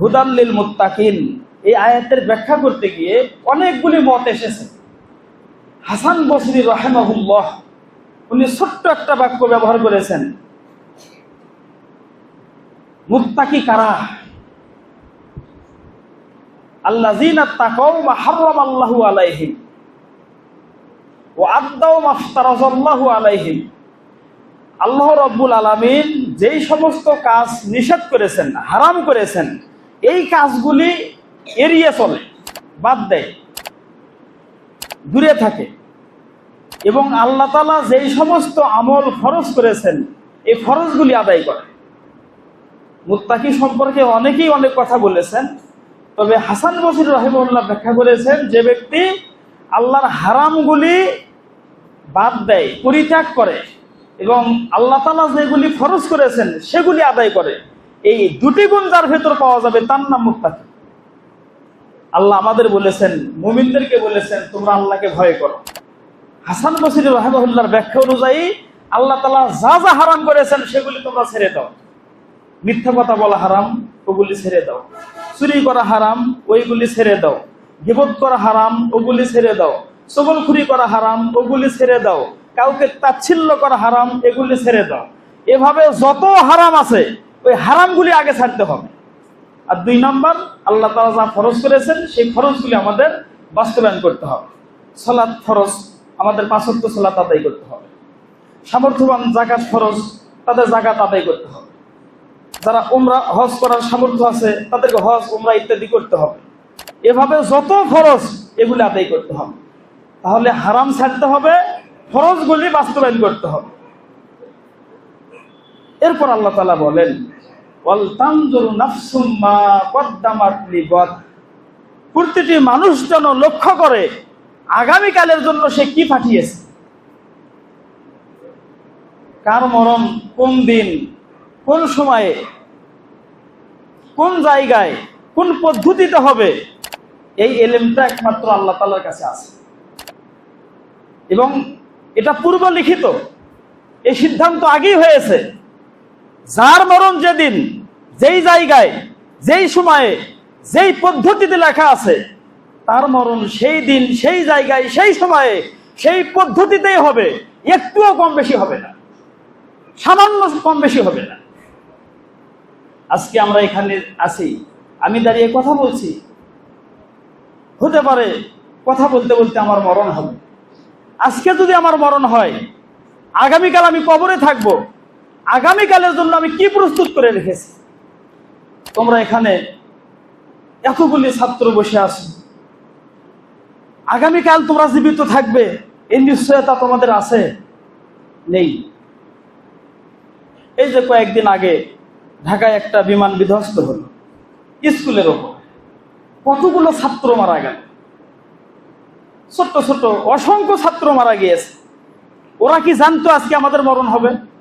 হুদাল্লিল মুত্তাকিন। এই আয়াতের ব্যাখ্যা করতে গিয়ে অনেকগুলি মত এসেছে। হাসান বসরি রাহেমাহুল্লাহ, উনি ছোট্ট একটা বাক্য ব্যবহার করেছেন। মুত্তাকি কারা? আল্লাযীনা তাকাউ মা হাররাম আল্লাহু আলাইহিম ওয়া আদাউ মা আলাইহিম। আল্লাহ রব্বুল আলামিন যেই সমস্ত কাজ নিষেধ করেছেন, হারাম করেছেন এই কাজগুলি এড়িয়ে চলে, বাদ দেয়, দূরে থাকে। এবং আল্লাহ তালা যেই সমস্ত আমল ফরজ করেছেন, এই ফরজগুলি আদায় করে মুত্তাকি সম্পর্কে অনেকেই অনেক কথা বলেছেন, তবে হাসান বসির রহিমুল্লাহ ব্যাখ্যা করেছেন যে ব্যক্তি আল্লাহর হারামগুলি বাদ দেয়, পরিত্যাগ করে এবং আল্লাহ তালা যেগুলি ফরজ করেছেন, সেগুলি আদায় করে। এই দুটি গুণ যার ভেতর পাওয়া যাবে তার নাম মুত্তাকি। আল্লাহ আমাদের বলেছেন, মুমিনদেরকে বলেছেন, তোমরা আল্লাহকে ভয় করো। হাসান বসির রহমুল্লাহর ব্যাখ্যা অনুযায়ী আল্লাহ তালা যা যা হারাম করেছেন সেগুলি তোমরা ছেড়ে দাও। মিথ্যা কথা বলা হারাম, ওগুলি ছেড়ে দাও। চুরি করা হারাম, ওইগুলি ছেড়ে দাও। গিবত করা হারাম, ওগুলি ছেড়ে দাও। সবলখুরি করা হারাম, ওগুলি ছেড়ে দাও। কাউকে তাচ্ছিল্য করা হারাম, এগুলি ছেড়ে দাও। এভাবে যত হারাম আছে ওই হারামগুলি আগে ছাড়তে হবে। আর দুই নম্বর, আল্লাহ তালা যা ফরজ করেছেন, সেই ফরজগুলি আমাদের বাস্তবায়ন করতে হবে। সলাৎ ফরজ, আমাদের পাঁচত্ব সলাৎ আদায় করতে হবে। সামর্থ্যবান জাকাত ফরজ, তাদের জাকাত আদায় করতে হবে। যারা উমরা, হজ করার সামর্থ্য আছে, তাদেরকে হজ, উমরা ইত্যাদি করতে হবে। এভাবে যত ফরজ, এগুলি আদায় করতে হবে। তাহলে হারাম ছাড়তে হবে, ফরজগুলি বাস্তবায়ন করতে হবে। এরপর আল্লাহ তালা বলেন প্রতিটি মানুষ যেন লক্ষ্য করে, আগামীকালের জন্য সে কি পাঠিয়েছে? কার মরণ, কোন দিন, কোন সময়ে, কোন জায়গায়, কোন পদ্ধতিতে হবে? এই এলেমটা একমাত্র আল্লাহ তালার কাছে আছে। এবং এটা পূর্ব লিখিত এই সিদ্ধান্ত আগেই হয়েছে। যার মরণ যেদিন, যেই জায়গায়, যেই সময়ে, যেই পদ্ধতিতে লেখা আছে, তার মরণ সেই দিন, সেই জায়গায়, সেই সময়ে, সেই পদ্ধতিতেই হবে। একটুও কম বেশি হবে না। সামান্য কম বেশি হবে না। আজকে আমরা এখানে আছি। আমি দাঁড়িয়ে কথা বলছি। হতে পারে কথা বলতে বলতে আমার মরণ হবে। আজকে যদি আমার মরণ হয়, আগামীকাল আমি কবরে থাকব। আগামীকালের জন্য আমি কি প্রস্তুত করে রেখেছি? তোমরা এখানে এতগুলি ছাত্র বসে আছো। আগামীকাল তোমরা জীবিত থাকবে, এই নিশ্চয়তা তোমাদের আছে? নেই। এই যে কয়েকদিন আগে ঢাকায় একটা বিমান বিধ্বস্ত হলো, স্কুলের ওপর। কতগুলো ছাত্র মারা গেল? ছোট্ট ছোট অসংখ্য ছাত্র মারা গিয়েছে। ওরা কি জানতো আজকে আমাদের মরণ হবে?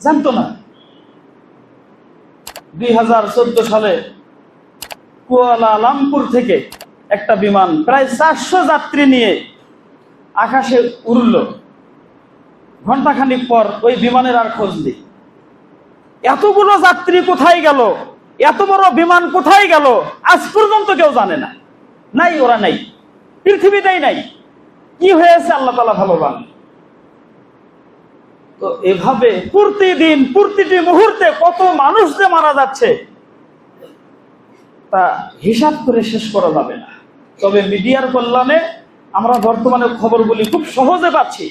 জানতো না। দুই হাজার চোদ্দ সালে কুয়ালালামপুর থেকে একটা বিমান প্রায় চারশো যাত্রী নিয়ে আকাশে উড়ল। ঘন্টাখানিক পর ওই বিমানের আর খোঁজ নেই। এতগুলো যাত্রী কোথায় গেল? এত বড় বিমান কোথায় গেল? আজ পর্যন্ত কেউ জানে না। নাই, ওরা নাই। পৃথিবীতেই নাই। কি হয়েছে? আল্লাহ তালা ভালো জানে তো এভাবে প্রতিদিন, প্রতিটি মুহূর্তে কত মানুষ যে মারা যাচ্ছে, তা হিসাব করে শেষ করা যাবে না। তবে মিডিয়ার কল্যাণে আমরা বর্তমানে খবরগুলি খুব সহজে পাচ্ছি।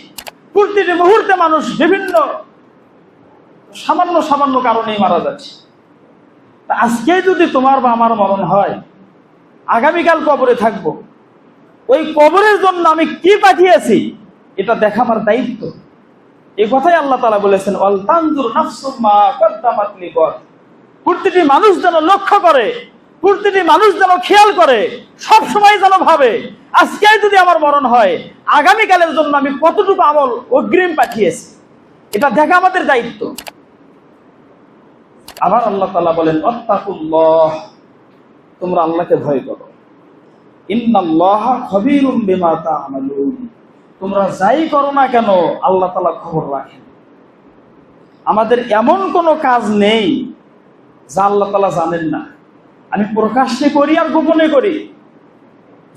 প্রতিটি মুহূর্তে মানুষ বিভিন্ন সামান্য সামান্য কারণেই মারা যাচ্ছে। তা আজকে যদি তোমার বা আমার মরণ হয়, আগামীকাল কবরে থাকব। ওই কবরের জন্য আমি কি পাঠিয়েছি, এটা দেখা আমার দায়িত্ব। এই কথাই আল্লাহ তালা বলেছেন প্রতিটি মানুষ যেন লক্ষ্য করে, প্রতিটি মানুষ যেন খেয়াল করে, সব সময় যেন ভাবে আজকে যদি আমার মরণ হয়, আগামীকালের জন্য আমি কতটুকু আমল অগ্রিম পাঠিয়েছি? এটা দেখা আমাদের দায়িত্ব। আবার আল্লাহ তালা বলেন অত্তাকুল্লাহ তোমরা আল্লাহকে ভয় করো। ইন্নাল্লাহ খবিরুম বিমা তা'মালুন তোমরা যাই করো না কেন, আল্লাহ তালা খবর রাখেন। আমাদের এমন কোনো কাজ নেই যা আল্লাহ তালা জানেন না। আমি প্রকাশ্যে করি আর গোপনে করি।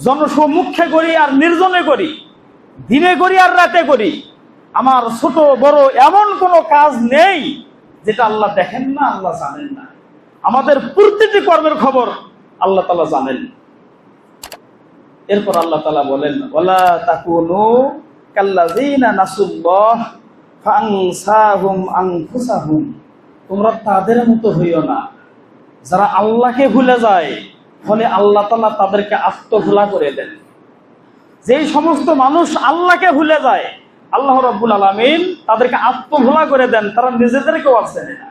জনসম্মুখে করি আর নির্জনে করি। দিনে করি আর রাতে করি। আমার ছোট, বড় এমন কোনো কাজ নেই যেটা আল্লাহ দেখেন না, আল্লাহ জানেন না। আমাদের প্রতিটি কর্মের খবর আল্লাহ তালা জানেন। এরপর আল্লাহ তালা বলেন ওলা তাকুনু তোমরা তাদের মতো হইও না। যারা আল্লাহকে ভুলে যায়, ফলে আল্লাহ তালা তাদেরকে আত্মভোলা করে দেন। যেই সমস্ত মানুষ আল্লাহকে ভুলে যায়, আল্লাহ রব্বুল আলমিন তাদেরকে আত্মভোলা করে দেন, তারা নিজেদেরকেও আর চেনে না।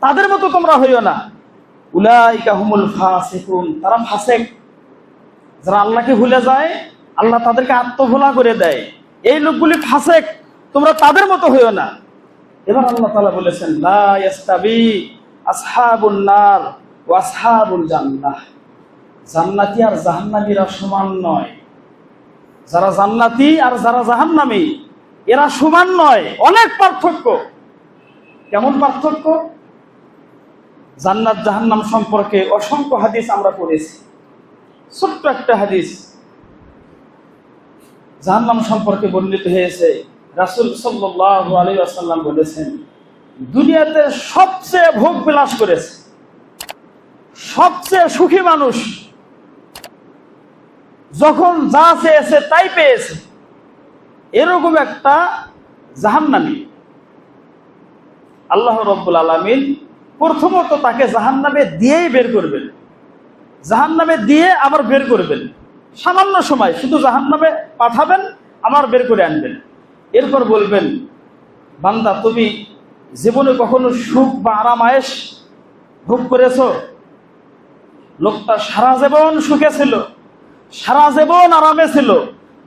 তাদের মতো তোমরা হইও না। উলাইকা হুমুল ফাসিকুন, তারা ফাসেক। যারা আল্লাহকে ভুলে যায়, আল্লাহ তাদেরকে আত্মভোলা করে দেয়। এই লোকগুলি ফাসেক, তোমরা তাদের মতো হইও না। এবার আল্লাহ তালা বলেছেন, লা ইয়াস্তাবি আসহাবুন নার ওয়া আসহাবুল জান্নাহ। জান্নাতি আর জাহান্নামীরা সমান নয়। যারা জান্নাতি আর যারা জাহান্নামী, এরা সমান নয়। অনেক পার্থক্য। কেমন পার্থক্য? জান্নাত জাহান্নাম সম্পর্কে অসংখ্য হাদিস আমরা পড়েছি। ছোট্ট একটা হাদিস। জাহান্নাম সম্পর্কে বর্ণিত হয়েছে। রাসুল আসাল্লাম বলেছেন, দুনিয়াতে সবচেয়ে ভোগ বিলাস করেছে, সবচেয়ে সুখী মানুষ যখন যা চেয়েছে তাই পেয়েছে। এরকম একটা জাহান্নামী। আল্লাহ রব্বুল আলমিন প্রথমত তাকে জাহান্নামে দিয়েই বের করবেন। জাহান্নামে দিয়ে আবার বের করবেন সামান্য সময় শুধু জাহান্নামে পাঠাবেন, আবার বের করে আনবেন। এরপর বলবেন, বান্দা, তুমি জীবনে কখনো সুখ বা আরাম আয়েস ভোগ করেছ? লোকটা সারা জীবন সুখে ছিল, সারা জীবন আরামে ছিল।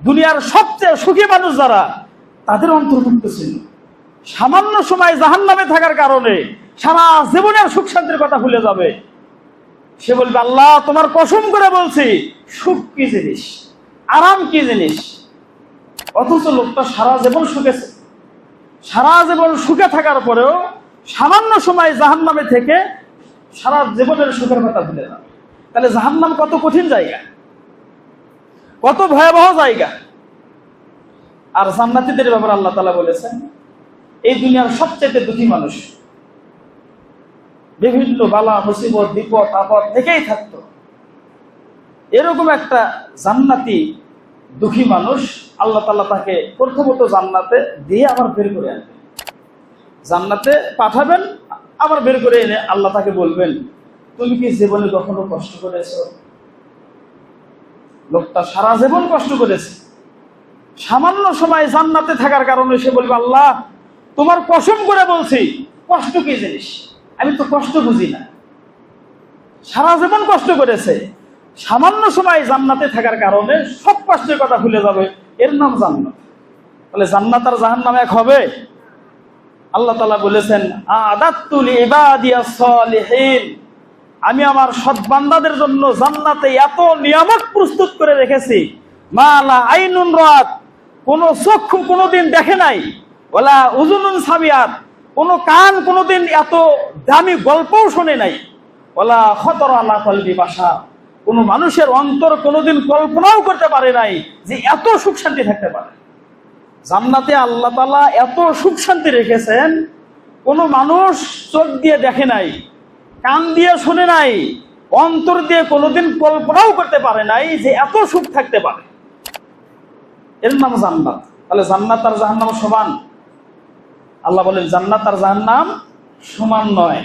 দুনিয়ার সবচেয়ে সুখী মানুষ যারা, তাদের অন্তর্ভুক্ত ছিল। সামান্য সময় জাহান নামে থাকার কারণে সারা জীবনের সুখ শান্তির কথা ভুলে যাবে। সে বলবে, আল্লাহ, তোমার কসম করে বলছি, সুখ কি জিনিস? আরাম কি জিনিস? অথচ লোকটা সারা জীবন সুখেছে সারা জীবন সুখে থাকার পরেও সামান্য সময় জাহান নামে থেকে সারা জীবনের সুখের কথা ভুলে যাবে তাহলে জাহান নাম কত কঠিন জায়গা, কত ভয়াবহ জায়গা। আর জান্নাতিদের ব্যাপারে আল্লাহ তালা বলেছেন, এই দুনিয়ার সবচেয়ে দুঃখী মানুষ বিভিন্ন বালা, মুসিবত, বিপদ, আপদ থেকেই থাকতো। এরকম একটা জান্নাতি দুঃখী মানুষ আল্লাহ তালা তাকে প্রথমত জান্নাতে দিয়ে আবার বের করে আনবেন জান্নাতে পাঠাবেন, আবার বের করে এনে আল্লাহ তাকে বলবেন, তুমি কি জীবনে কখনো কষ্ট করেছ? লোকটা সারা জীবন কষ্ট করেছে। সামান্য সময় জান্নাতে থাকার কারণে সে বলবে, আল্লাহ, তোমার কসম করে বলছি, কষ্ট কি জিনিস? আমি তো কষ্ট বুঝি না। সারা জীবন কষ্ট করেছে। সামান্য সময় জান্নাতে থাকার কারণে সব কষ্টের কথা ভুলে যাবে। এর নাম জান্নাত। তাহলে জান্নাত আর জাহান নাম এক হবে? আল্লাহ তালা বলেছেন আদাতুল আমি আমার সৎবান্দাদের জন্য জান্নাতে এত নিয়ামক প্রস্তুত করে রেখেছি। মালা আইনুন রাত। কোন চক্ষু কোনোদিন দেখে নাই। ওলা উজুনুন সাবিয়াত। কোন কান কোনোদিন এত দামি গল্পও শোনে নাই। ওলা খতর আল্লাহ কলবি বাসা। কোন মানুষের অন্তর কোনোদিন কল্পনাও করতে পারে নাই যে এত সুখ শান্তি থাকতে পারে। জান্নাতে আল্লাহ তালা এত সুখ শান্তি রেখেছেন, কোন মানুষ চোখ দিয়ে দেখে নাই, কান দিয়ে শুনে নাই, অন্তর দিয়ে কোনোদিন কল্পনাও করতে পারে নাই যে এত সুখ থাকতে পারে। এর নাম জান্নাত। তাহলে জান্নাত আর জাহান্নাম সমান। আল্লাহ বলেন জান্নাত আর জাহান্নাম সমান নয়।